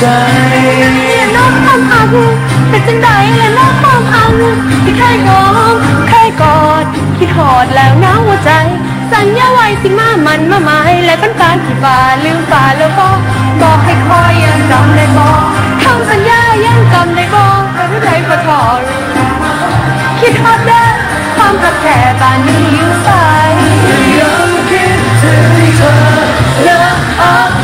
ใจและน้องความอักเป็นจังใดและน้องความอักที่เคยหอมเคยกอดคิดหอดแล้วน้องหัวใจ สัญญาไว้สิมามันมาหมายและเป็นการที่ว่าลืมป่าแล้วก็บอกให้คอยยังจำได้บอกคำสัญญายังจำได้บอกแต่ไม่ได้ก็ทอรคิดฮอดเด้อความรักแค่ตานนี้อยู่ใสยังคิดถึงเธอนะ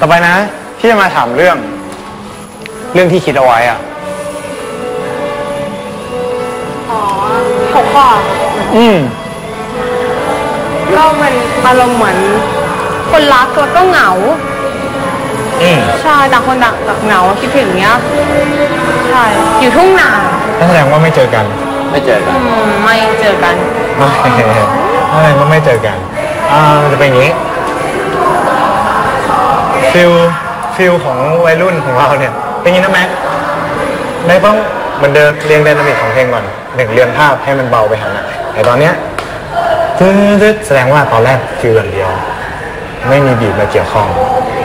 ต่อไปนะที่จะมาถามเรื่อง เรื่องที่คิดเอาไว้อะเขาก็อืมก็มันอารมณ์เหมือนคนรักแล้วก็เหงาอืมใช่ต่างคนต่างแบบเหงาคิดถึงเนี้ยใช่อยู่ทุ่งนานั่นแสดงว่าไม่เจอกันไม่เจอกัน อืมไม่เจอกัน ไม่ นั่นแสดงว่าไม่เจอกันอ่ามันจะเป็นอย่างนี้ ฟิลฟิลของวัยรุ่นของเราเนี่ยเป็นอย่างนี้นะแม็กแม็กต้องเหมือนเดิมเรียงไดนามิกของเพลงก่อนหนึ่งเรียงภาพให้มันเบาไปหาหน่อยแต่ตอนเนี้ยตึ๊ดๆแสดงว่าตอนแรกฟิลอย่างเดียว ไม่มีบีบมาเกี่ยวข้อง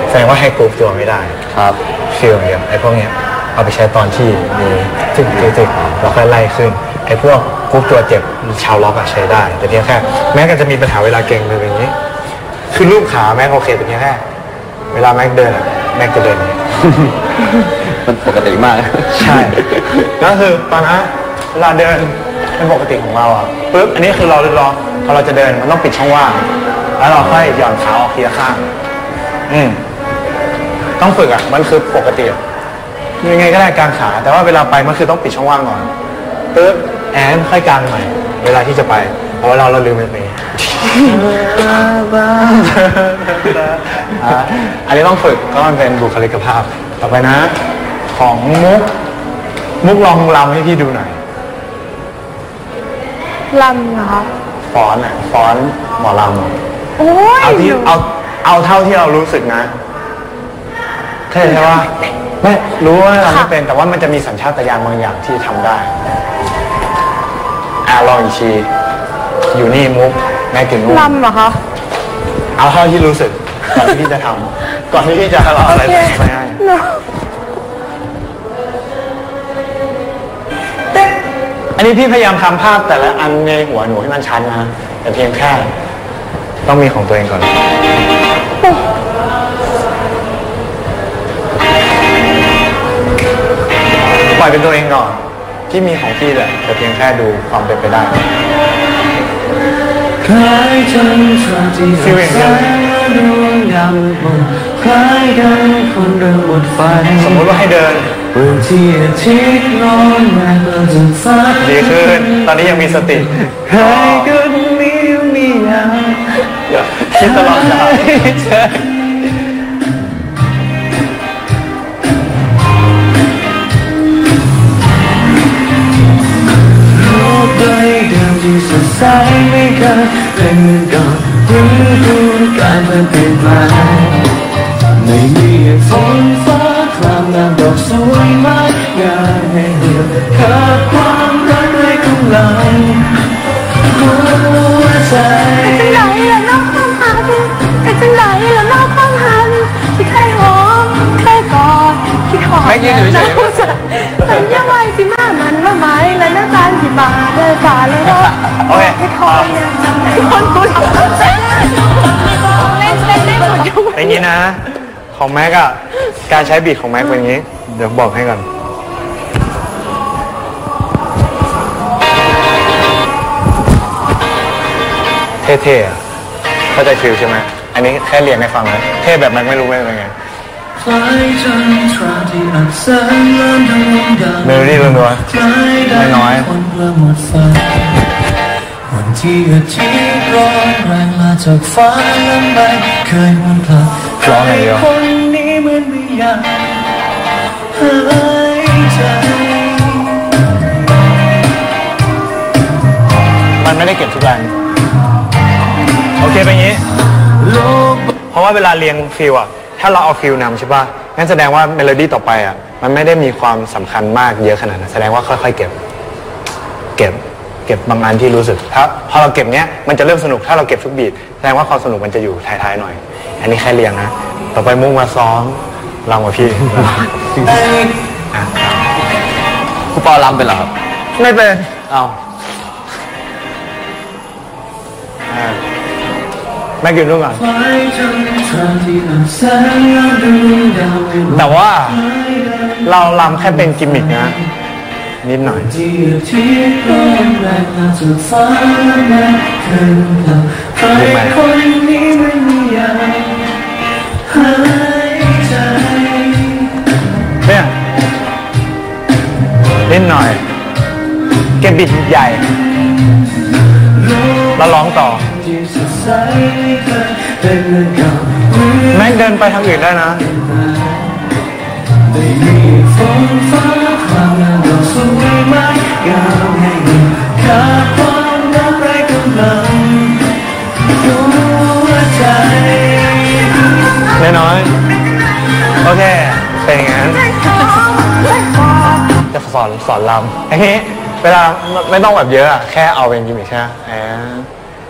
แสดงว่าให้กรุ๊ปตัวไม่ได้ครับฟิลอย่างเดียวไอ้พวกเนี้ยเอาไปใช้ตอนที่มีตึกตึกตึกแล้วค่อยไล่ขึ้นไอ้พวกกรุ๊ปตัวเจ็บชาวล็อกอะใช้ได้ แต่เพียงแค่ แม้ก็จะมีปัญหาเวลาเก่งเลยอย่างนี้ คือรูปขาแม็กโอเคแต่เพียงแค่ เวลาแม็กเดินอะแม็กจะเดินอย่างนี้มันปกติมาก ใช่ ก็คือตอนนั้นเวลาเดินเป็นปกติของเราอะปุ๊บอันนี้คือเราเราพอเราจะเดินมันต้องปิดช่องว่าง แล้วเราค่อยหย่อนขาออกทีละข้าง อืมต้องฝึกอะมันคือปกติอะยังไงก็ได้กางขา แต่ว่าเวลาไปมันคือต้องปิดช่องว่างก่อนปุ๊บแอนค่อยกางใหม่ เวลาที่จะไปเพ ราะว่าเราเราลืมไปอะอันนี้ต้องฝึกก็มันเป็นบุคลิกภาพ ต่อไปนะ ของมุก มุกลองรำให้พี่ดูหน่อยลำนะคะฟ้อนอะฟ้อนหมอลำอะโอ้ยเอาที่เอาเอาเท่าที่เรารู้สึกนะเข้าใจใช่ว่าไม่รู้ว่าเราไม่เป็นแต่ว่ามันจะมีสัญชาตญาณบางอย่างที่ทำได้อะลองอีกที อยู่นี่มุกแม่กินมุกลำเหรอคะ เอาเท่าที่รู้สึกก่อนที่พี่จะทำก่อนที่พี่จะเอาอะไรไปให้เนอะอันนี้พี่พยายามทำภาพแต่ละอันในหัวหนูให้มันชัดนะ แต่เพียงแค่ ต้องมีของตัวเองก่อนปล่อยเป็นตัวเองก่อน ที่มีของพี่แหละแต่เพียงแค่ดูความเป็นไปได้ คล้ายจันทราที่ฟิลอย่างเดียวเลยดวงดำมนคล้ายกันคนเริ่มหมดไฟสมมติว่าให้เดินเปิดที่อาทิตย์ร้อนแรงเปิดจนฟ้าดีขึ้นตอนนี้ยังมีสติใครก็มีมีอยากคิดตลอดเวลาเธอโลกใบ ไม่เคยเป็นเหมือนก่อนหรือคุณกลายมาเปลี่ยนแปลงไม่มีเหตุฝนฟ้าครามน้ำดอกสวยไม้งามให้เหี่ยวขาดความรักในกำลังหัวใจจังไหนล่ะน้องความหักเป็นจังไหนล่ะน้องความหักที่เคยหอมเคยกอดที่หอมไม่ยืนอยู่เฉยแล้วจะ สัญญาไว้สิมามันว่าไหมและน้ำตาสิบาเลยฝ่าเลยว่าโอเคให้คอยเนี่ยคนกูทำเล่นเล่นได้หมดทุกอย่างนี้นะ ของแม็กอะการใช้บีทของแม็กเป็นอย่างนี้ เดี๋ยวบอกให้ก่อนเท่ๆอะเข้าใจฟิลใช่ไหมอันนี้แค่เรียนให้ฟังนะเท่แบบแม็กไม่รู้ไม่เป็นไง เลื่อนดวงดาวเมโลดี้ล้วนคล้ายได้น้อยๆคนละหมดไฟวันที่อาทิตย์ร้อนแรงมาจากฟ้าและไม่เคยมันพลาดใครคนนี้เหมือนไม่อยากหายใจๆมันไม่ได้เก็บทุกแรงโอเคเป็นอย่างนี้โลกเพราะว่าเวลาเรียงฟิลอะ ถ้าเราเอาฟิลนำใช่ป่ะงั้นแสดงว่าเมโลดี้ต่อไปอะมันไม่ได้มีความสำคัญมากเยอะขนาดนั้นแสดงว่าค่อยๆเก็บ เก็บเก็บบางอันที่รู้สึกถ้าพอเราเก็บเนี้ยมันจะเริ่มสนุกถ้าเราเก็บทุกบีทแสดงว่าความสนุกมันจะอยู่ท้ายๆหน่อย อันนี้แค่เรียงนะ ต่อไปมุ่งมาซ้อมลองกับพี่ อะครูปอรำเป็นเหรอครับไม่เป็น เอา อ่า แม่กินนู่นก่อนคล้ายจันทราที่อับแสงเลื่อนดวงดาวไม่รู้แต่ว่าเราลำแค่เป็นกิมมิกนะ นิดหน่อยที่อาทิตย์ร้อนแรงมาจากฟ้าและไม่เคยมันพลาดใครคนนี้ไม่มีอยากหายใจเนี่ยนิดหน่อยเก็บบิดใหญ่ แล้วร้องต่อ แม่งเดินไปทางอื่นได้นะแน่นอนโอเค เป็นอย่างนั้น จะสอนสอนลำไอ้นี้เวลาไม่ต้องแบบเยอะ แค่เอาเป็นกิมมิคใช่ไหม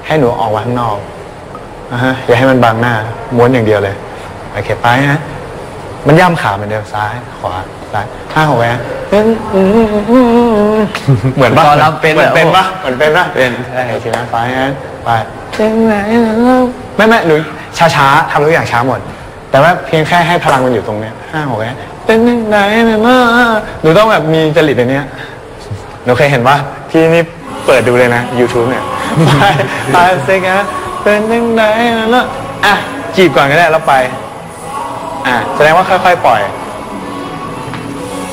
ให้หนูออกมาข้างนอกอ่าฮะอย่าให้มันบังหน้า ม้วนอย่างเดียวเลยโอเคไปนะมันย่ำขาเหมือนเดิมซ้าย ขวาซ้ายห้าหกแหวนเหมือนปะตอนรำเป็นเหมือนเป็นเหรอปะเหมือนเป็นปะเป็นใช่ทีนั้นไปนะไปไม่ไม่หนูช้าๆทำทุกอย่างช้าหมด แต่ว่าเพียงแค่ให้พลังมันอยู่ตรงเนี้ยห้าหกแหวนเป็นยังไงนะมาหนูต้องแบบมีจริตในเนี้ยหนูเคยเห็นว่าพี่นี่ เปิดดูเลยนะ YouTube เนี่ยไปไปเซ็กนะเป็นยังไงแล้วอะจีบก่อนก็ได้แล้วไป อะแสดงว่าค่อยๆปล่อย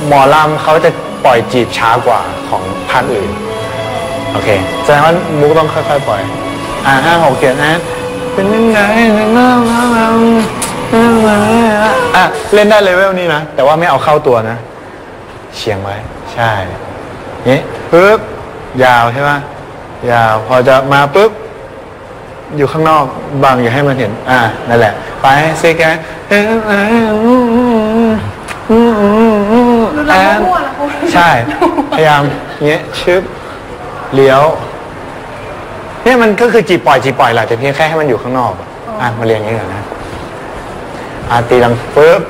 หมอลำเขาจะปล่อยจีบช้ากว่าของภาคอื่น โอเค แสดงว่ามุกต้องค่อยๆปล่อย อะห้าหกเจ็ดนะเป็นยังไงนะอะเล่นได้เลเวลนี้นะ แต่ว่าไม่เอาเข้าตัวนะ เฉียงไว้ ใช่เนี่ปึ๊บ ยาวใช่ไหมยาว พอจะมาปุ๊บ อยู่ข้างนอกบังอย่าให้มันเห็น อ่านั่นแหละ ไปเซกันเราก็มั่วแล้วเขาใช่ พยายามเงี้ยชึบเลี้ยวเนี่ยมันก็คือจีบปล่อยจีบปล่อยแหละแต่เพียงแค่ให้มันอยู่ข้างนอกอะอะมาเรียนอย่างนี้ก่อนนะอาตีดังปึ๊บ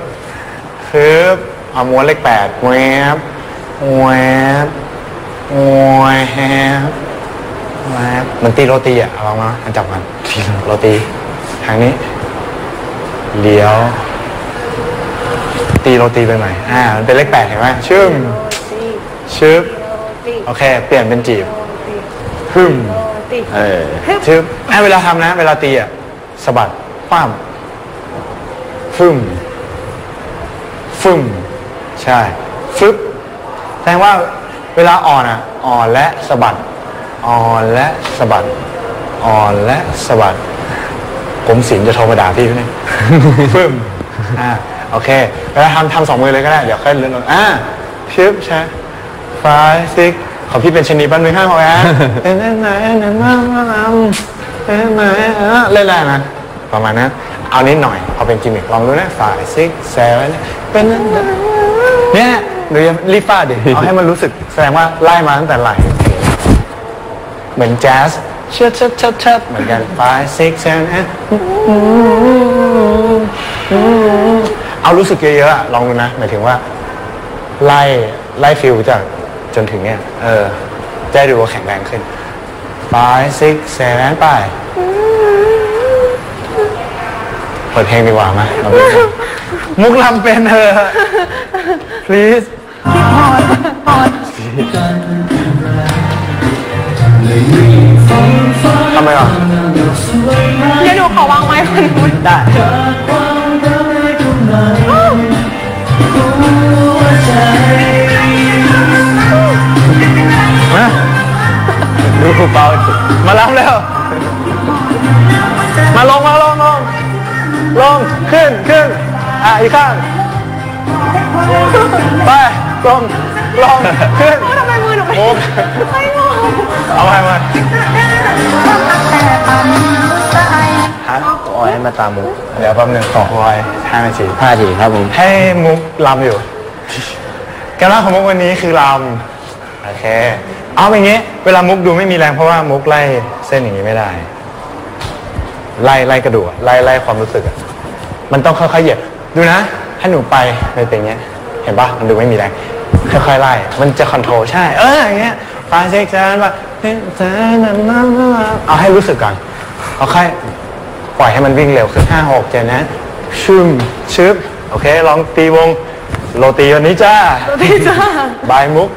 ปึ๊บเอาม้วนเลขแปดแวบแวบ แวบแวบเหมันตีโรตีอะเอาลองมาอันจับมันตีโรตีทางนี้เลี้ยว ตีโรตีไปใหม่อ่ามันเป็นเลขแปดเห็นไหมชึ่มชึบโอเค เปลี่ยนเป็นจีบหึมเออชึบอะเวลาทำนะ เวลาตีอะสะบัดปั้มฟึ่มฟึ่มใช่ฟึบแสดงว่า เวลาอ่อนอะ อ่อนและสะบัด อ่อนและสะบัด อ่อนและสะบัด ผมสินจะโทรมาด่าพี่ไหมเนี่ยฟึ่มอ่าโอเคเวลาทำทำสองมือเลยก็ได้ เดี๋ยวค่อยเลื่อนลงอ่าชึบใช่ five six ของพี่เป็นชนีบ้านมือห้าหกแอนเล่นไหนเล่นมามาลำเล่นไหนเล่นอะไรนะประมาณนั้น เอานิดหน่อยเอาเป็นจิมมิคลองดูนะ five six seven เป็นเนี่ย หรือรีบฟาดดิ เอาให้มันรู้สึกแสดงว่าไล่มาตั้งแต่ไหล เหมือนแจ๊สเชิดเชิดเชิดเชิดเหมือนกัน five six seven eight เอารู้สึกเยอะๆอะลองดูนะ หมายถึงว่า ไล่ไล่ฟิลจากจนถึงเนี่ย เออจะได้ดูว่าแข็งแรงขึ้น five six seven ไป เปิดเพลงดีกว่ามาเราดูกัน มุกลำเป็นเธอ please ทำไมอะ เดี๋ยวหนูขอวางไม้ก่อนหนูได้ มาดูเบามาล้ำแล้ว มาลงมาลงลงลงขึ้นขึ้น อะอีกข้างไปลงลงขึ้นทำไมมือหนูไม่มุกไม่งงเอาไปมาฮะโอ้ยมาตามมุกเดี๋ยวแป๊บหนึงขอคอยห้านาทีห้าทีครับผมให้มุกลำอยู่การเล่าของมุกวันนี้คือลำโอเคเอาอย่างงี้ เวลามุกดูไม่มีแรงเพราะว่ามุกไล่เส้นอย่างนี้ไม่ได้ไล่ไล่กระดูกอะไล่ไล่ความรู้สึกอะมันต้องค่อยๆเหยียบ ดูนะให้หนูไปไปเป็นอย่างเงี้ย เห็นปะมันดูไม่มีแรง ค่อยๆไล่ มันจะคอนโทรลใช่ เอออย่างเงี้ยฟาเซ็กซ์ว่าเอาให้รู้สึกก่อนเอาค่อยปล่อยให้มันวิ่งเร็วขึ้นห้าหกเจ็ดนะชุมชึบโอเค ลองตีวง โรตีวันนี้จ้าพี่จ้า บายมุก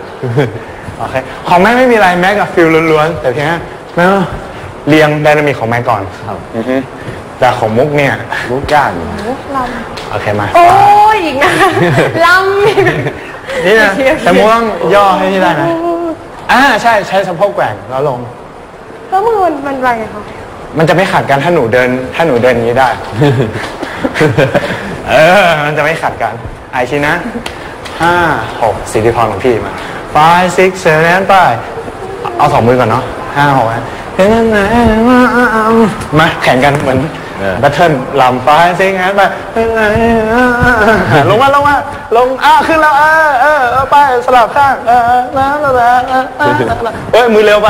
โอเค ของแม่ไม่มีอะไรแม็กกับฟิลล้วนๆ แต่เพียงแค่แม่เรียงไดนามิกของแม่ก่อนครับอือฮึแต่ของมุกเนี่ยมุกยากอยู่โอเคมาโอ้ยอีกนะลำอีกนี่นะโอเคโอเคแต่มุกต้องย่อให้ที่ได้นะอ่าใช่ใช้สะโพกแกว่งแล้วลงแล้วมือมันมันอะไรคะมันจะไม่ขัดกันถ้าหนูเดิน ถ้าหนูเดินอย่างนี้ได้ เออ มันจะไม่ขัดกันไอชินะห้าหกสิทธิพรของพี่มา five six seven ไปเอาสองมือก่อนเนาะห้าหกมาแข่งกันเหมือนแบทเทิลลำ five six seven ไปลงมาลงมาลงอะขึ้นแล้วเออเออเออไปสลับข้างเออเออเออเออเออเอ้ยมือเร็วไป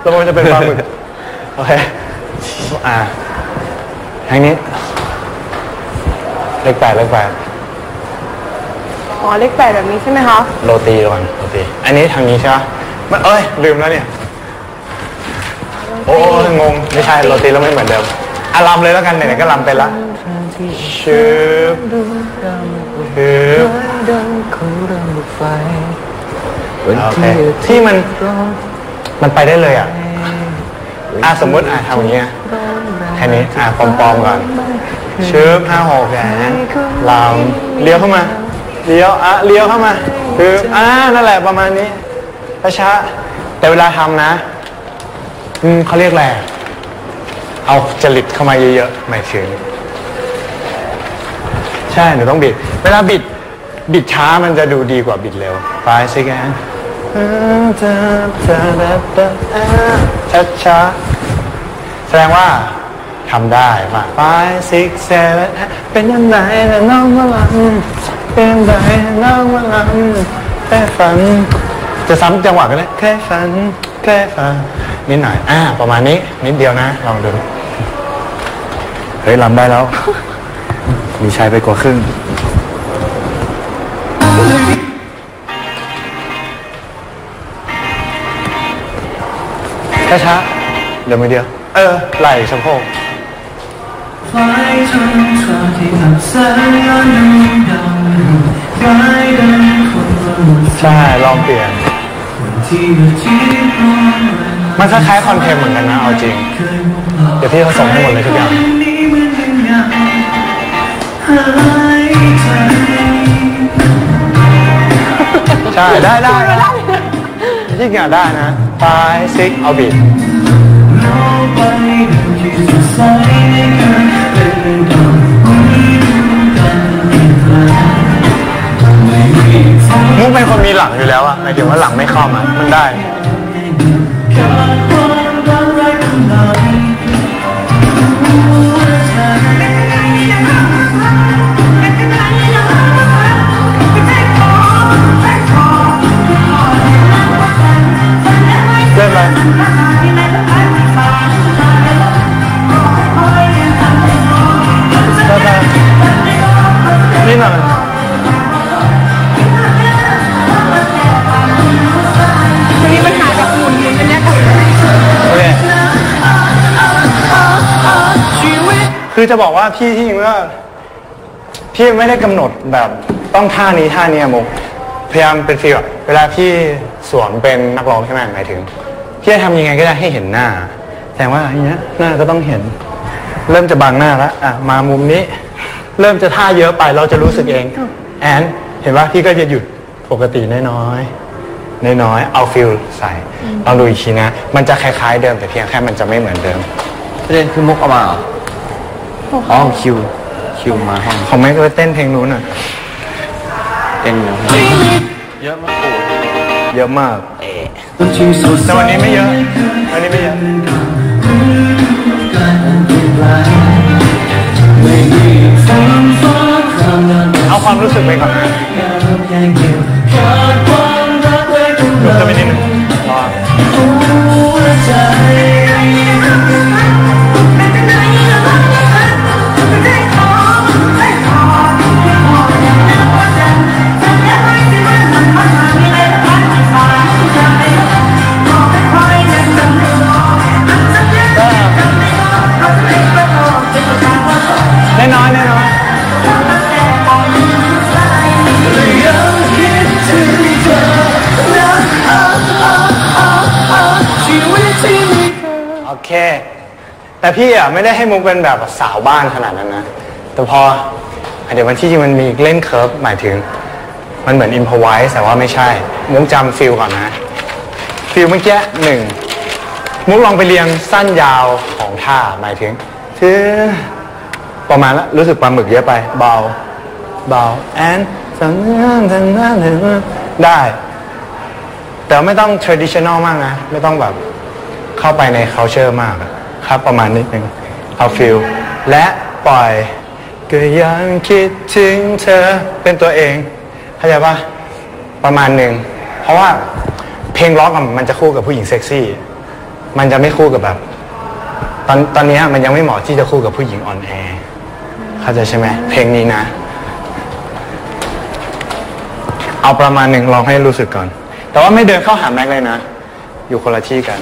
แล้วมันจะเป็นปลาหมึกโอเคอ่าทางนี้เลขแปดเลขแปดอ๋อเลขแปดแบบนี้ใช่ไหมคะโรตีก่อนโรตีอันนี้ทางนี้ใช่ไหมมันเอ้ยลืมแล้วเนี่ยโอ้ยงงไม่ใช่โรตีแล้วไม่เหมือนเดิม อะลำเลยแล้วกันไหนๆก็ลำไปละชืบชืบโอเคที่มันมันไปได้เลยอะอะสมมติอะทำอย่างเงี้ยแค่นี้อะปลอมๆก่อนชืบห้าหกแขนลำเลี้ยวเข้ามาเลี้ยวอะเลี้ยวเข้ามาคืออ่านั่นแหละประมาณนี้ช้าๆแต่เวลาทำนะ อืมเขาเรียกอะไรอะ เอาจริตเข้ามาเยอะๆหมายถึงใช่หนูต้องบิด เวลาบิด บิดช้ามันจะดูดีกว่าบิดเร็วไปสิแกช้าช้าๆแสดงว่าทำได้มา five six seven เป็นยังไงนะน้องมาลังเป็นยังไงน้องมาลังแค่ฝัน จะซ้ำจังหวะกันเลยแค่ฝัน แค่ฝันนิดหน่อย อ่า ประมาณนี้ นิดเดียวนะ ลองดู เฮ้ยลำได้แล้ว มีชายไปกว่าครึ่ง ช้าๆเดี๋ยวมือเดียว เออ ไหล่สะโพกใช่ ลองเปลี่ยนมันคล้ายๆคอนเทนต์เหมือนกันนะ เอาจริง เดี๋ยวพี่เขาส่งให้หมดเลยทุกอย่าง ใช่ได้ได้ได้ที่งอะได้นะ five six เอาบีทมุมุกเป็นคนมีหลังอยู่แล้วอะหมายถึงว่าหลังไม่เข้ามามันได้ คือจะบอกว่าพี่ที่จริงว่าพี่ไม่ได้กำหนดแบบต้องท่านี้ท่านี้อะมุกพยายามเป็นฟีลแบบเวลาพี่สวมเป็นนักร้องใช่ไหมหมายถึงพี่จะทำยังไงก็ได้ให้เห็นหน้าแต่ว่าอย่างเงี้ยหน้าก็ต้องเห็น เริ่มจะบังหน้าแล้วอะมามุมนี้ เริ่มจะท่าเยอะไปเราจะรู้สึกเองแอนเห็นว่าพี่ก็จะหยุดปกติน้อยๆน้อยๆเอาฟิลใส่ลองดูอีกทีนะ มันจะคล้ายๆเดิมแต่เพียงแค่มันจะไม่เหมือนเดิม ประเด็นคือมุกเอามาเหรอ อ๋อคิวคิวมาห้องของแม่ก็เต้นเพลงนู้นอะเต้นอยู่เยอะมากเยอะมากแต่วันนี้ไม่เยอะวันนี้ไม่เยอะเอาความรู้สึกไปก่อนนะ แต่พี่อะไม่ได้ให้มุกเป็นแบบสาวบ้านขนาดนั้นนะ แต่พอเดี๋ยววันที่จริงมันมีเล่นเคิร์ฟหมายถึง มันเหมือนอินพอไวส์แต่ว่าไม่ใช่ มุกจำฟิลก่อนนะฟิลเมื่อกี้หนึ่งมุกลองไปเรียงสั้นยาวของท่าหมายถึงคือประมาณละรู้สึกปลาหมึกเยอะไป เบา เบาแอนสังสังได้ แต่ไม่ต้อง traditional มากนะ ไม่ต้องแบบเข้าไปใน culture มากอะ ครับประมาณนิดนึงเอาฟิลและปล่อยก็ยังคิดถึงเธอเป็นตัวเองเข้าใจปะประมาณหนึ่งเพราะว่าเพลงร็อกมันจะคู่กับผู้หญิงเซ็กซี่ มันจะไม่คู่กับแบบ ตอนตอนนี้มันยังไม่เหมาะที่จะคู่กับผู้หญิงอ่อนแอเข้าใจใช่ไหมเพลงนี้นะ เอาประมาณหนึ่งลองให้รู้สึกก่อน แต่ว่าไม่เดินเข้าหาแม็กเลยนะ อยู่คนละที่กัน